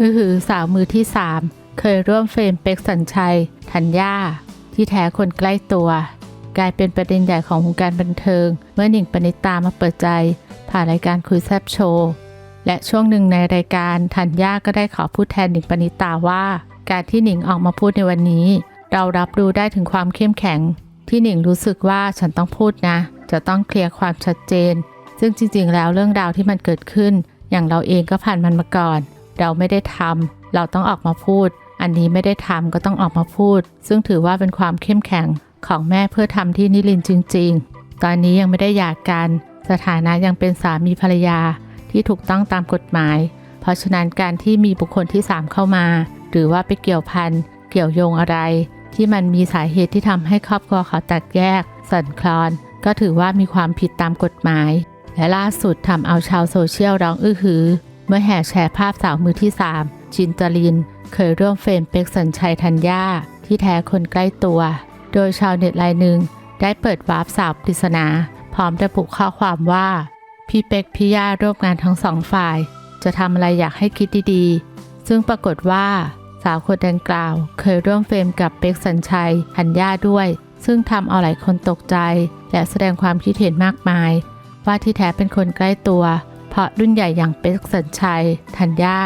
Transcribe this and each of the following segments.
อือหือสาวมือที่สามเคยร่วมเฟรมเป็กสัญชัย ธัญญาที่แท้คนใกล้ตัว กลายเป็นประเด็นใหญ่ของวงการบันเทิง เมื่อหนิงปณิตามาเปิดใจ ผ่านรายการคุยแซบโชว์ และช่วงหนึ่งในรายการธัญญาก็ได้ขอพูดแทนหนิงปณิตาว่า การที่หนิงออกมาพูดในวันนี้ เรารับรู้ได้ถึงความเข้มแข็ง ที่หนิงรู้สึกว่าฉันต้องพูดนะ จะต้องเคลียร์ความชัดเจน ซึ่งจริงๆ แล้วเรื่องราวที่มันเกิดขึ้น อย่างเราเองก็ผ่านมันมาก่อน เราไม่ได้ทำเราต้องออกมาพูด อันนี้ไม่ได้ทำก็ต้องออกมาพูด ซึ่งถือว่าเป็นความเข้มแข็งของแม่เพื่อทำที่นิรินจริง ๆ ตอนนี้ยังไม่ได้หย่ากัน สถานะยังเป็นสามีภรรยาที่ถูกต้องตามกฎหมาย เพราะฉะนั้นการที่มีบุคคลที่สามเข้ามา หรือว่าไปเกี่ยวพันเกี่ยวโยงอะไร ที่มันมีสาเหตุที่ทำให้ครอบครัวเขาแตกแยก สั่นคลอน ก็ถือว่ามีความผิดตามกฎหมาย และล่าสุดทำเอาชาวโซเชียลร้องอื้อหือ เมื่อแห่แชร์ภาพสาวมือที่ 3 จินตลิน เคยร่วมเฟรมเป็กสัญชัยธัญญาที่แท้คนใกล้ตัว โดยชาวเน็ตรายหนึ่งได้เปิดวาร์ปสาวปริศนา พร้อมระบุข้อความว่า พี่เป็กพี่ย่าร่วมงานทั้งสองฝ่าย จะทำอะไรอยากให้คิดดีๆ ซึ่งปรากฏว่าสาวคนดังกล่าว เคยร่วมเฟรมกับเป็กสัญชัยธัญญาด้วย ซึ่งทำเอาหลายคนตกใจ และแสดงความคิดเห็นมากมาย ว่าที่แท้เป็นคนใกล้ตัว เพราะรุ่นใหญ่อย่างเป็กสัญชัย ธัญญา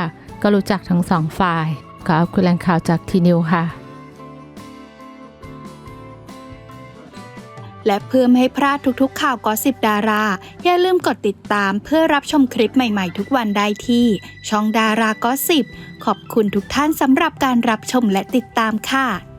ก็รู้จักทั้งสองฝ่าย ขอเอาคุณแหล่งข่าวจากทีนิวค่ะ และเพื่อไม่ให้พลาดทุกๆข่าวกอสิบดารา อย่าลืมกดติดตามเพื่อรับชมคลิปใหม่ๆทุกวันได้ที่ ช่องดารากอสิบขอบคุณทุกท่านสำหรับการรับชมและติดตามค่ะ